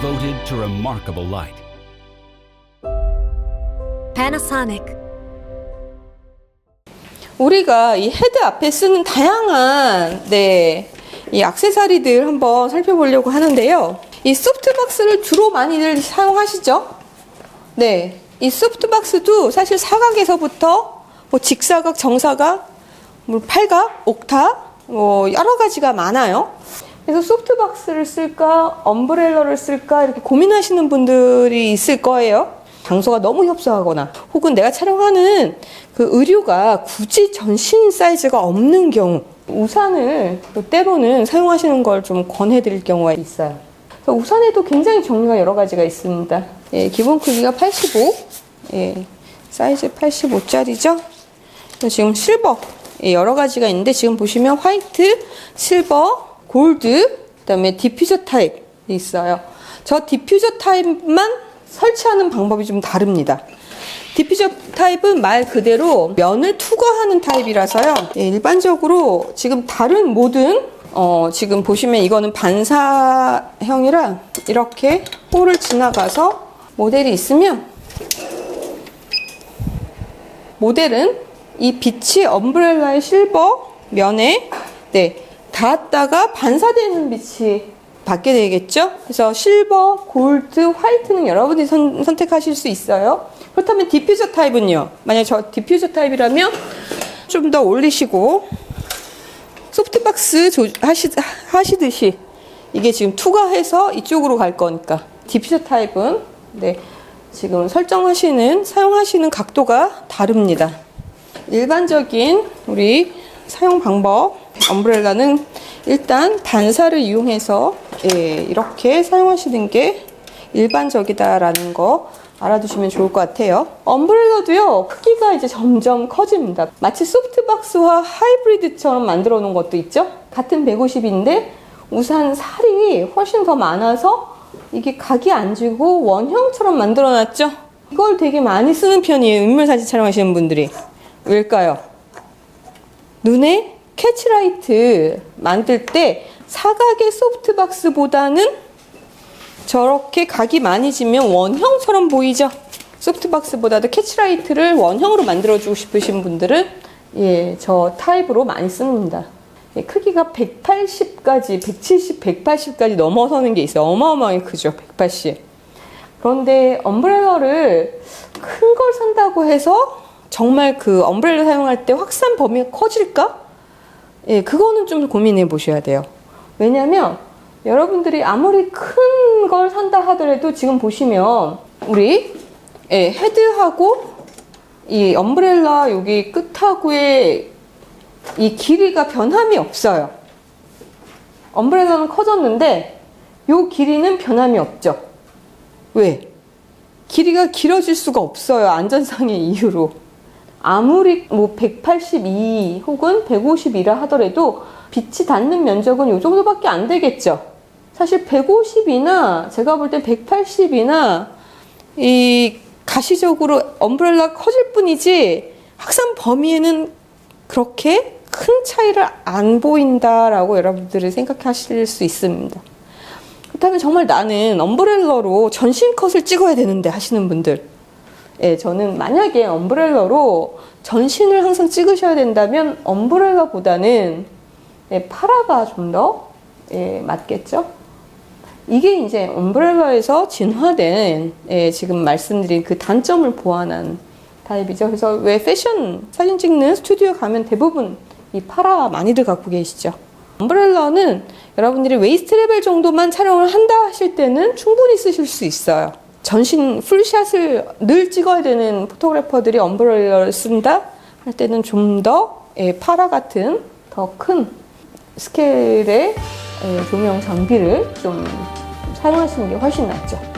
to remarkable light. Panasonic. 우리가 이 헤드 앞에 쓰는 다양한 네, 이 액세서리들 한번 살펴보려고 하는데요. 이 소프트박스를 주로 많이들 사용하시죠? 네. 이 소프트박스도 사실 사각에서부터 뭐 직사각, 정사각, 뭐 팔각, 옥탑, 뭐 여러 가지가 많아요. 그래서 소프트박스를 쓸까, 엄브렐러를 쓸까 이렇게 고민하시는 분들이 있을 거예요. 장소가 너무 협소하거나 혹은 내가 촬영하는 그 의류가 굳이 전신 사이즈가 없는 경우 우산을 또 때로는 사용하시는 걸 좀 권해드릴 경우가 있어요. 우산에도 굉장히 종류가 여러 가지가 있습니다. 예, 기본 크기가 85, 예, 사이즈 85짜리죠. 지금 실버 예, 여러 가지가 있는데 지금 보시면 화이트, 실버, 골드, 그 다음에 디퓨저 타입 있어요. 저 디퓨저 타입만 설치하는 방법이 좀 다릅니다. 디퓨저 타입은 말 그대로 면을 투과하는 타입이라서요. 예, 일반적으로 지금 다른 모든 어, 지금 보시면 이거는 반사형이라 이렇게 홀을 지나가서 모델이 있으면 모델은 이 빛이 엄브렐라의 실버 면에 네, 닿았다가 반사되는 빛이 받게 되겠죠? 그래서 실버, 골드, 화이트는 여러분이 선, 선택하실 수 있어요. 그렇다면 디퓨저 타입은요? 만약 저 디퓨저 타입이라면 좀 더 올리시고 소프트박스 조, 하시, 하시듯이 이게 지금 투과해서 이쪽으로 갈 거니까 디퓨저 타입은 네, 지금 설정하시는 사용하시는 각도가 다릅니다. 일반적인 우리 사용 방법 엄브렐라는 일단 반사를 이용해서 예, 이렇게 사용하시는 게 일반적이다라는 거 알아두시면 좋을 것 같아요. 엄브렐라도요 크기가 이제 점점 커집니다. 마치 소프트박스와 하이브리드처럼 만들어 놓은 것도 있죠. 같은 150인데 우산 살이 훨씬 더 많아서 이게 각이 안 지고 원형처럼 만들어 놨죠. 이걸 되게 많이 쓰는 편이에요. 인물 사진 촬영하시는 분들이. 왜일까요? 눈에 캐치라이트 만들 때 사각의 소프트박스보다는 저렇게 각이 많이 지면 원형처럼 보이죠? 소프트박스보다도 캐치라이트를 원형으로 만들어주고 싶으신 분들은 예, 저 타입으로 많이 씁니다. 예, 크기가 180까지, 170, 180까지 넘어서는 게 있어요. 어마어마하게 크죠, 180. 그런데 엄브렐러를 큰 걸 산다고 해서 정말 그 엄브렐러 사용할 때 확산 범위가 커질까? 예, 그거는 좀 고민해 보셔야 돼요. 왜냐면 여러분들이 아무리 큰 걸 산다 하더라도 지금 보시면 우리 예, 헤드하고 이 엄브렐라 여기 끝하고의 이 길이가 변함이 없어요. 엄브렐라는 커졌는데 요 길이는 변함이 없죠. 왜? 길이가 길어질 수가 없어요. 안전상의 이유로. 아무리 뭐 182 혹은 152라 하더라도 빛이 닿는 면적은 요 정도밖에 안 되겠죠. 사실 150이나 제가 볼 때 180이나 이 가시적으로 엄브렐라 커질 뿐이지 확산 범위에는 그렇게 큰 차이를 안 보인다라고 여러분들이 생각하실 수 있습니다. 그렇다면 정말 나는 엄브렐러로 전신 컷을 찍어야 되는데 하시는 분들. 예, 저는 만약에 엄브렐러로 전신을 항상 찍으셔야 된다면 엄브렐러보다는 예, 파라가 좀더 예, 맞겠죠? 이게 이제 엄브렐러에서 진화된 예, 지금 말씀드린 그 단점을 보완한 타입이죠. 그래서 왜 패션 사진 찍는 스튜디오 가면 대부분 이 파라 많이들 갖고 계시죠. 엄브렐러는 여러분들이 웨이스트 레벨 정도만 촬영을 한다 하실 때는 충분히 쓰실 수 있어요. 전신 풀샷을 늘 찍어야 되는 포토그래퍼들이 엄브렐러를 쓴다 할 때는 좀 더 파라 같은 더 큰 스케일의 예, 조명 장비를 좀 사용하시는 게 훨씬 낫죠.